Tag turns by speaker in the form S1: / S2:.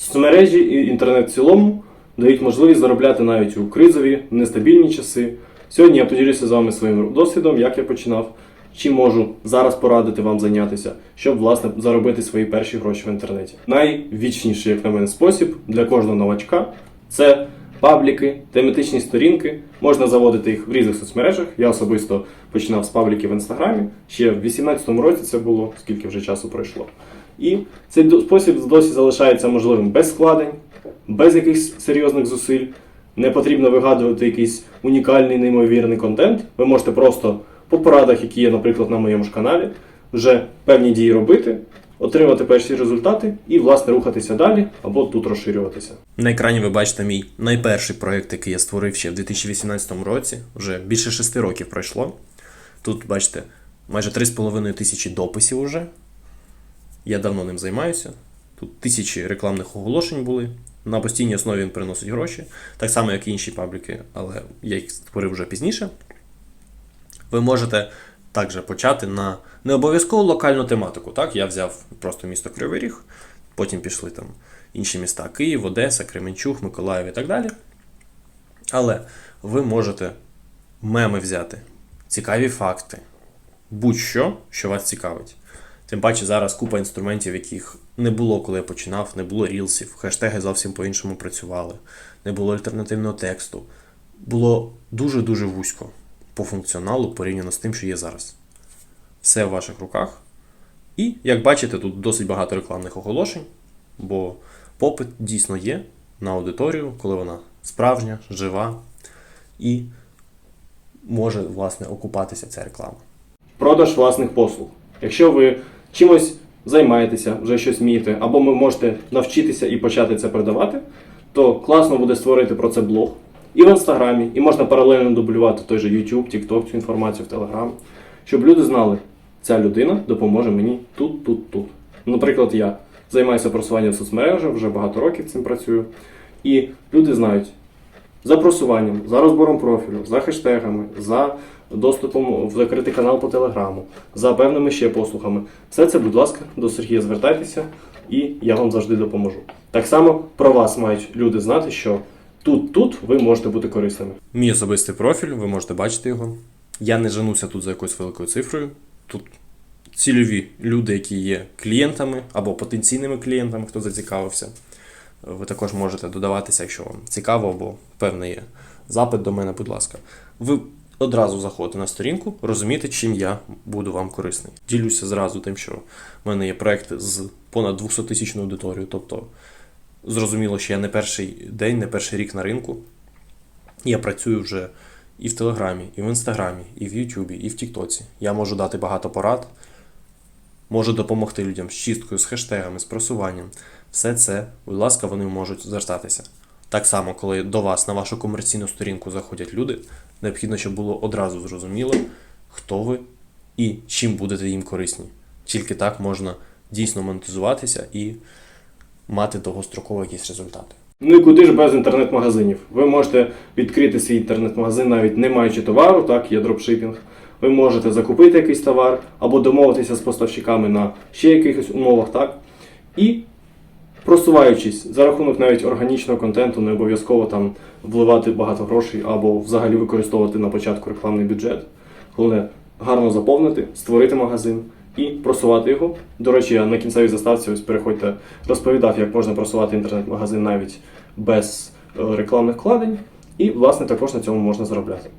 S1: Соцмережі і інтернет в цілому дають можливість заробляти навіть у кризові, нестабільні часи. Сьогодні я поділюся з вами своїм досвідом, як я починав, чим можу зараз порадити вам зайнятися, щоб власне заробити свої перші гроші в інтернеті. Найвічніший, як на мене, спосіб для кожного новачка це пабліки, тематичні сторінки. Можна заводити їх в різних соцмережах. Я особисто починав з пабліків в інстаграмі. Ще в 2018 році це було, скільки вже часу пройшло. І цей спосіб досі залишається можливим без складень, без якихось серйозних зусиль. Не потрібно вигадувати якийсь унікальний, неймовірний контент. Ви можете просто по порадах, які є, наприклад, на моєму ж каналі, вже певні дії робити, отримати перші результати і, власне, рухатися далі або тут розширюватися.
S2: На екрані ви бачите мій найперший проєкт, який я створив ще в 2018 році. Вже більше шести років пройшло. Тут, бачите, майже 3,5 тисячі дописів уже. Я давно ним займаюся. Тут тисячі рекламних оголошень були. На постійній основі він приносить гроші, так само, як і інші пабліки, але я їх створив вже пізніше. Ви можете також почати на не обов'язково локальну тематику. Так, я взяв просто місто Кривий Ріг, потім пішли там інші міста Київ, Одеса, Кременчуг, Миколаїв і так далі. Але ви можете меми взяти, цікаві факти, будь-що, що вас цікавить. Тим паче зараз купа інструментів, яких не було, коли я починав, не було рілсів, хештеги зовсім по-іншому працювали, не було альтернативного тексту. Було дуже-дуже вузько по функціоналу порівняно з тим, що є зараз. Все в ваших руках. І, як бачите, тут досить багато рекламних оголошень, бо попит дійсно є на аудиторію, коли вона справжня, жива і може, власне, окупатися ця реклама.
S1: Продаж власних послуг. Якщо ви чимось займаєтеся, вже щось вмієте, або ви можете навчитися і почати це продавати, то класно буде створити про це блог і в інстаграмі, і можна паралельно дублювати той же YouTube, TikTok, цю інформацію в Telegram, щоб люди знали, ця людина допоможе мені тут, тут, тут. Наприклад, я займаюся просуванням в соцмережах, вже багато років цим працюю. І люди знають, за просуванням, за розбором профілю, за хештегами, за доступом в закритий канал по телеграму, за певними ще послугами. Все це, будь ласка, до Сергія звертайтеся, і я вам завжди допоможу. Так само про вас мають люди знати, що тут, тут ви можете бути корисними.
S2: Мій особистий профіль, ви можете бачити його. Я не женуся тут за якоюсь великою цифрою. Тут цільові люди, які є клієнтами або потенційними клієнтами, хто зацікавився. Ви також можете додаватися, якщо вам цікаво, або певний є запит до мене, будь ласка. Ви одразу заходите на сторінку, розумієте, чим я буду вам корисний. Ділюся зразу тим, що в мене є проекти з понад 200 тисячною аудиторією, тобто зрозуміло, що я не перший день, не перший рік на ринку. Я працюю вже і в Телеграмі, і в Інстаграмі, і в Ютубі, і в Тіктоці. Я можу дати багато порад, можу допомогти людям з чисткою, з хештегами, з просуванням. Все це, будь ласка, вони можуть звертатися. Так само, коли до вас на вашу комерційну сторінку заходять люди, необхідно, щоб було одразу зрозуміло, хто ви і чим будете їм корисні. Тільки так можна дійсно монетизуватися і мати довгостроково якісь результати.
S1: Ну і куди ж без інтернет-магазинів? Ви можете відкрити свій інтернет-магазин, навіть не маючи товару, так, є дропшипінг. Ви можете закупити якийсь товар або домовитися з поставщиками на ще якихось умовах, так? І просуваючись за рахунок навіть органічного контенту, не обов'язково там вливати багато грошей або взагалі використовувати на початку рекламний бюджет. Головне гарно заповнити, створити магазин і просувати його. До речі, я на кінцевій заставці ось переходьте розповідав, як можна просувати інтернет-магазин навіть без е, рекламних вкладень. І, власне, також на цьому можна заробляти.